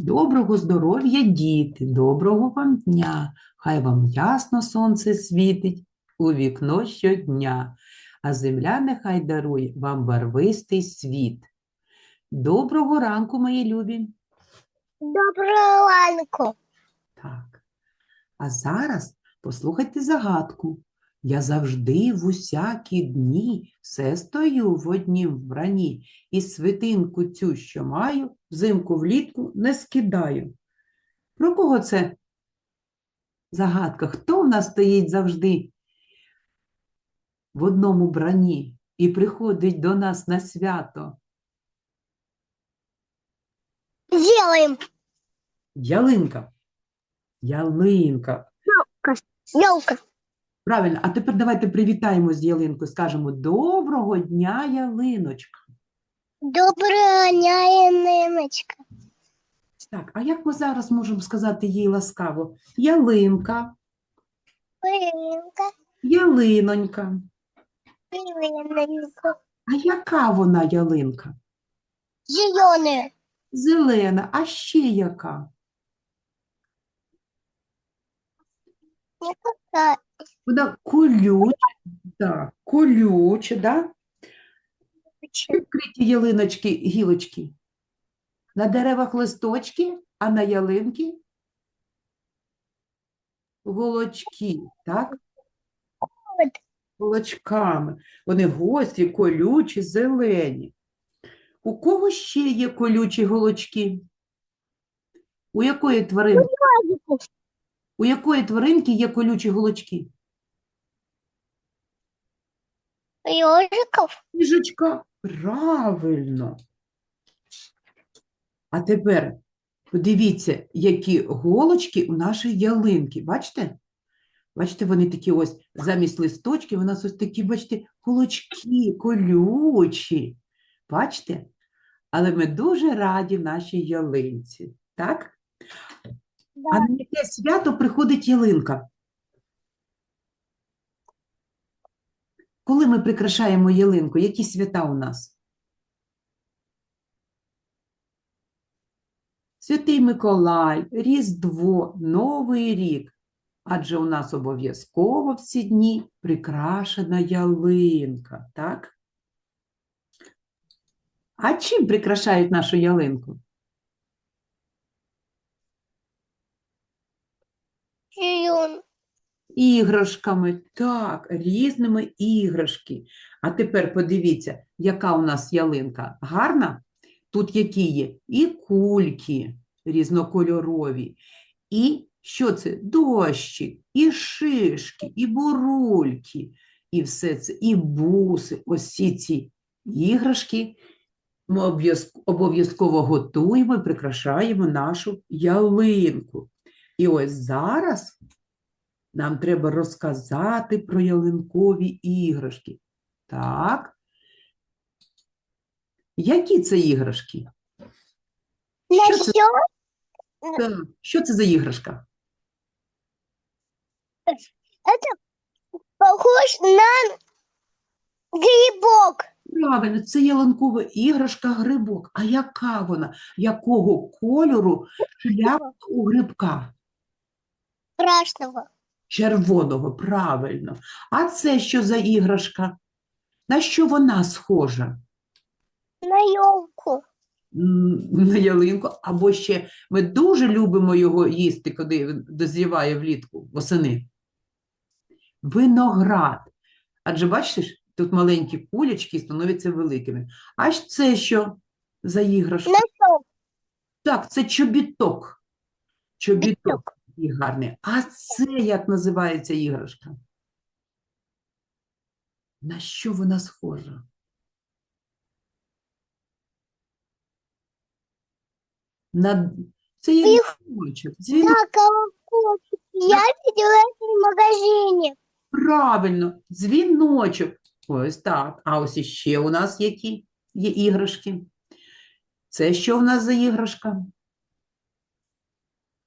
Доброго здоров'я, діти, доброго вам дня. Хай вам ясно сонце світить у вікно щодня, а земля нехай дарує вам барвистий світ. Доброго ранку, мої любі. Доброго ранку. Так. А зараз послухайте загадку. Я завжди в усякі дні все стою в однім вбранні, і свитинку цю, що маю, взимку влітку не скидаю. Про кого це загадка? Хто в нас стоїть завжди в одному бранні і приходить до нас на свято? Делаем. Ялинка. Ялинка. Елка. Правильно, а тепер давайте привітаємо з ялинкою, скажемо Доброго дня, ялиночка. Доброго дня, Яниночка. Так, а як ми зараз можемо сказати їй ласкаво? Ялинка, Ялинка. ялинонька. Ялинка. А яка вона ялинка? Зеленая. Зелена, а ще яка? Никакая. Вона колюча, так, колюча, да? Відкриті ялиночки, гілочки. На деревах листочки, а на ялинки голочки, так? Голочками. Вони гострі, колючі, зелені. У кого ще є колючі голочки? У якої тваринки? У якої тваринки є колючі голочки? Ежиков. Їжачка. Правильно. А тепер подивіться, які голочки у нашої ялинки. Бачите? Бачите, вони такі ось замість листочків, у нас ось такі, бачите, голочки колючі. Бачите? Але ми дуже раді нашій ялинці. Так? А на яке свято приходить ялинка? Коли ми прикрашаємо ялинку, які свята у нас? Святий Миколай, Різдво, Новий рік. Адже у нас обов'язково в ці дні прикрашена ялинка, так? А чим прикрашають нашу ялинку? Зелен. Іграшками, так, різними іграшки. А тепер подивіться, яка у нас ялинка. Гарна? Тут які є? І кульки різнокольорові, і що це? Дощик, і шишки, і бурульки, і все це, і буси. Ось всі ці іграшки ми обов'язково готуємо і прикрашаємо нашу ялинку. І ось зараз нам треба розказати про ялинкові іграшки. Так. Які це іграшки? Що це, так, що це за іграшка? похож на грибок. Правильно, це ялинкова іграшка грибок. А яка вона? Якого кольору шляпа у грибка? Страшного. Червоного, правильно. А це що за іграшка? На що вона схожа? На. М, на ялинку, або ще ми дуже любимо його їсти, коли він дозріває влітку, восени. Виноград. Адже бачите, тут маленькі кулечки становляться великими. А це що за іграшка? Носок. Так, це чобіток. Чобіток Біток. Такий гарний. А це як називається іграшка? На що вона схожа? На... Це є дзвіночок. Колокольчик. Я видела это в магазине. Правильно, дзвіночок. Ось так. А ось іще у нас які є іграшки. Це що в нас за іграшка?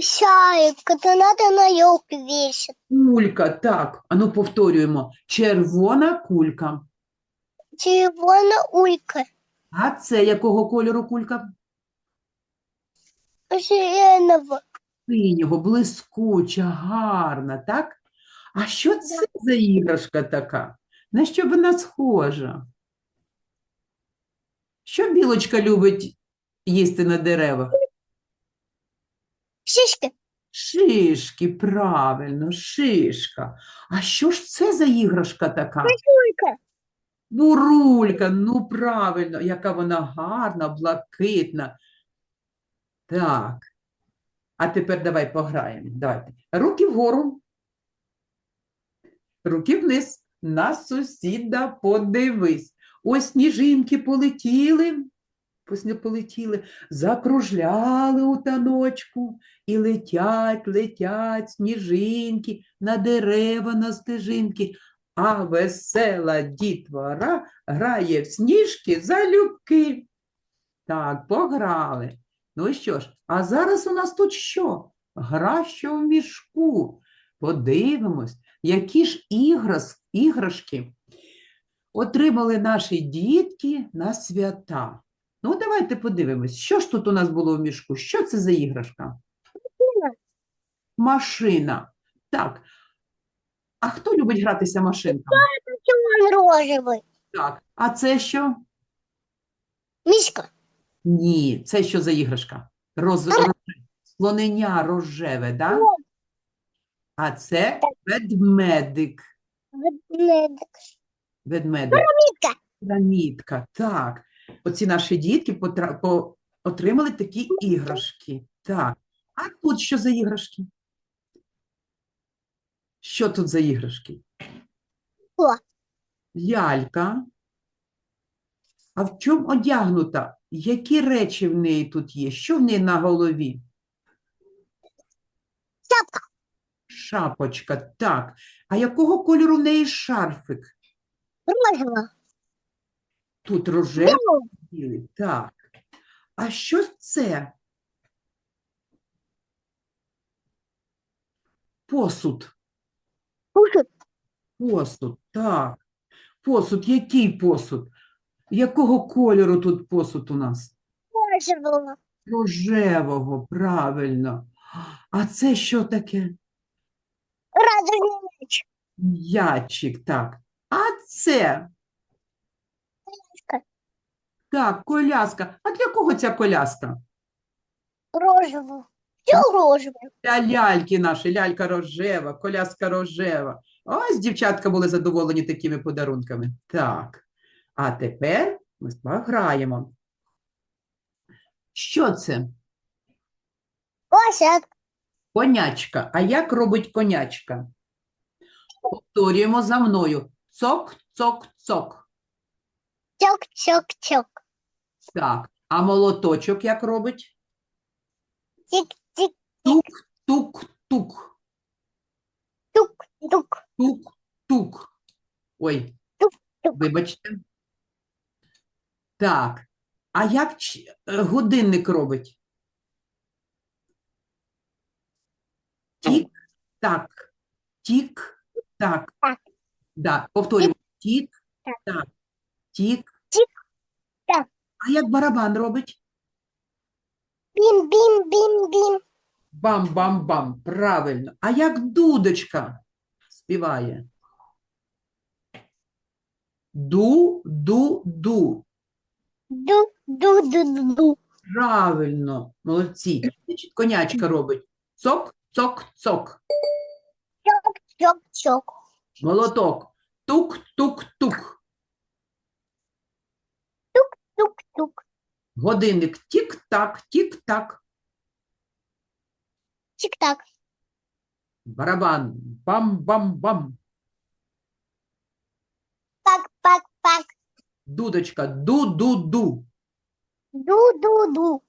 Шарик, это надо на елку вешать. Кулька, так. Ану повторюємо. Червона кулька. Червона улька. А це якого кольору кулька? Сиреново. Синього, блискуча, гарна, так? А що це за іграшка така? На що вона схожа? Що білочка любить їсти на деревах? Шишка. Шишки, правильно, шишка. А що ж це за іграшка така? Сколько? Бурулька, ну правильно, яка вона гарна, блакитна. Так. А тепер давай пограємо. Давайте. Руки вгору. Руки вниз. На сусіда подивись. Ось сніжинки полетіли. Ось не полетіли, закружляли у таночку і летять, летять сніжинки на дерева, на стежинки. А весела дітвора грає в сніжки залюбки. Так, пограли. Ну що ж, а зараз у нас тут що? Гра, що в мішку. Подивимось, які ж іграшки отримали наші дітки на свята. Ну, давайте подивимось, що ж тут у нас було в мішку? Що це за іграшка? Машина. Так. А хто любить гратися машинками? Так. А це що? Мишка. Ні, це що за іграшка? Роз... Слонення рожеве, да? А це ведмедик. Ведмедик. Ведмедик. Пирамидка. Пірамідка, так. Оці наші дітки потра... по... отримали такі іграшки. Так. А тут що за іграшки? Що тут за іграшки? О. Лялька. А в чому одягнута? Які речі в неї тут є? Що в неї на голові? Шапка. Шапочка, так. А якого кольору в неї шарфик? Розовый. Тут рожевий, білий. Так. А що це? Посуд. Кушать. Посуд, так. Посуд, який посуд? Якого кольору тут посуд у нас? Розового. Рожевого, правильно. А це що таке? Радужный мяч. М'ячик, так. А це? Так, коляска. А для кого ця коляска? Розового. Все розовое. Для ляльки наші, лялька рожева, коляска рожева. Ось дівчатка були задоволені такими подарунками. Так. А тепер ми пограємо. Що це? Лошадка. Конячка. А як робить конячка? Повторюємо за мною. Цок, цок, цок. Чок-чок-чок. Так. А молоточок як робить? Тик-тик. Тук, тук, тук. Тук-тук. Тук, тук. Ой, Тук-тук. вибачте. Так. А як ч- е, годинник робить? Тік, так. Тік, так. Да, повторюємо. Тік, Так. так. Тік. Тік, так. А як барабан робить? Бім-бім-бім-бім. Бам-бам-бам. Правильно. А як дудочка співає? Ду-ду-ду. Ду-ду-ду-ду. Правильно, молодці. Значить, конячка робить цок, цок, цок. Чок-чок. Молоток. Тук, тук. Годинник тік-так, тік-так. Тик-так. Барабан. Бам-бам-бам. Пак-пак-пак. Дудочка. Ду-ду-ду. Ду-ду-ду.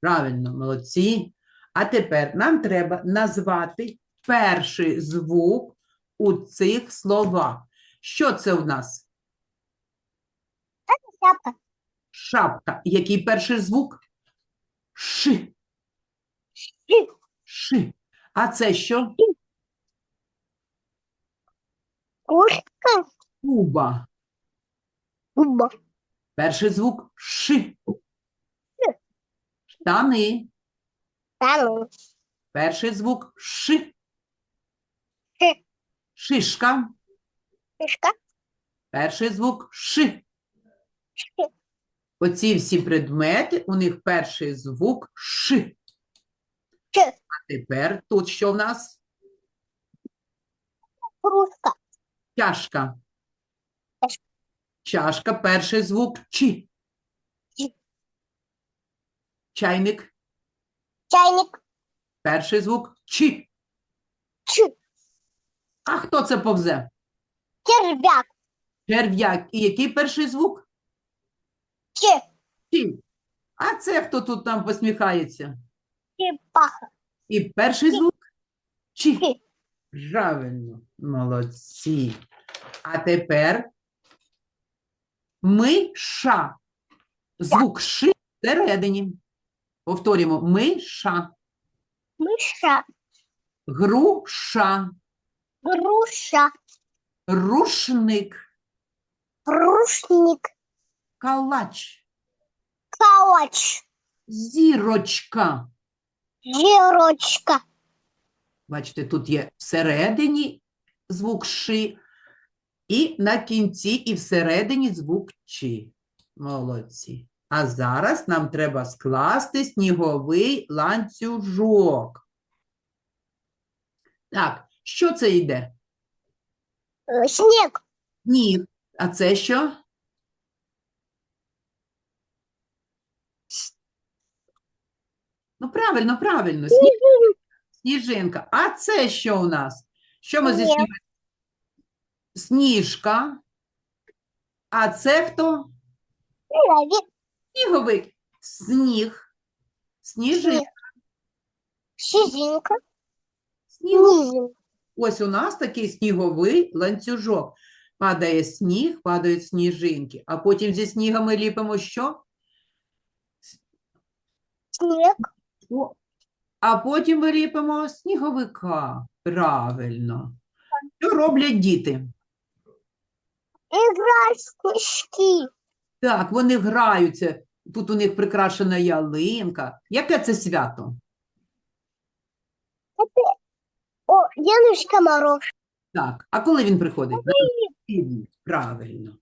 Правильно, молодці. А тепер нам треба назвати перший звук у цих словах. Що це у нас? Шапка. Шапка. Який перший звук? Ши. Ши. Ши. А це що? Кошка. Куба. Губа. Перший звук ши. Штани. Та ну. Перший звук Ш. Ш. Шишка. Шишка. Перший звук Ш. Оці всі предмети, у них перший звук Ш. Ш. А тепер тут що в нас? Кружка. Чашка. Чашка. Чашка, перший звук Ч. Ч. Чайник, Чайник. перший звук Ч. Ч. А хто це повзе? Черв'як. Черв'як. І який перший звук? Ч. Ч. А це хто тут нам посміхається? Черепаха. І перший звук Ч. Ч. Правильно, молодці. А тепер миша. Звук Ш всередині. Повторюємо. Миша. Миша. Груша. Груша. Рушник. Рушник. Калач. Калач. Зірочка. Зірочка. Бачите, тут є всередині звук Ши, і на кінці, і всередині звук Чи. Молодці. А зараз нам треба скласти сніговий ланцюжок. Так, що це йде? Е, Сніг. Сніг. А це що? Ну, правильно, правильно. Сніг. Сніжинка. А це що у нас? Що ми зі Ні. Сніжка. А це хто? Сніговик. Сніговик. Сніг. Сніжинка. Сізінка. Сніговик. Ось у нас такий сніговий ланцюжок. Падає сніг, падають сніжинки. А потім зі снігом ми ліпимо що? Сніг. О, А потім ми ліпимо сніговика. Правильно. Що роблять діти? Сніжки. Так, вони граються. Тут у них прикрашена ялинка. Яке це свято? О, Дедушка Мороз. Так, а коли він приходить? Правильно.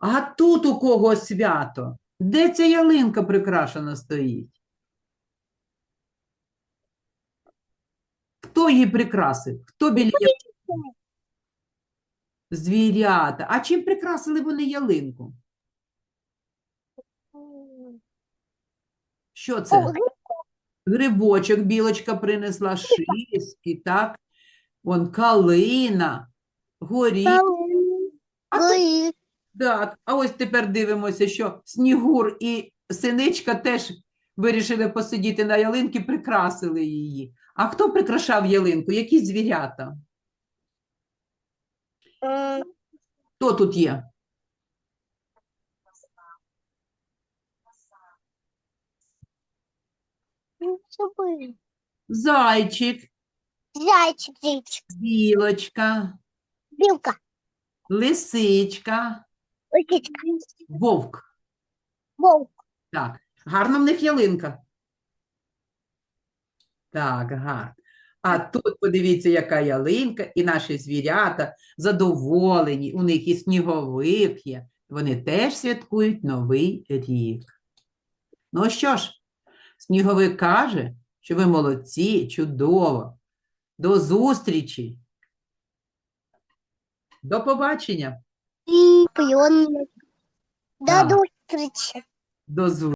А тут у кого свято? Де ця ялинка прикрашена стоїть? Хто її прикрасив? Хто біля ялинки? Звірята. А чим прикрасили вони ялинку? Що це? Грибочок білочка принесла, шишки, так? Вон калина, горіх. А Так, а ось тепер дивимося, що Снігур і Синичка теж вирішили посидіти на ялинці, прикрасили її. А хто прикрашав ялинку? Які звірята? Хто тут є? ну. Зайчик, Зайчик, зайчик. білочка, Білка. лисичка, Лисичка. вовк. Вовк. Так, гарна в них ялинка. Так, гарно. А тут подивіться, яка ялинка, і наші звірята задоволені, у них і сніговик є. Вони теж святкують Новий рік. Ну що ж, сніговик каже, що ви молодці, чудово. До зустрічі. До побачення. І. До зустрічі. До зустрічі.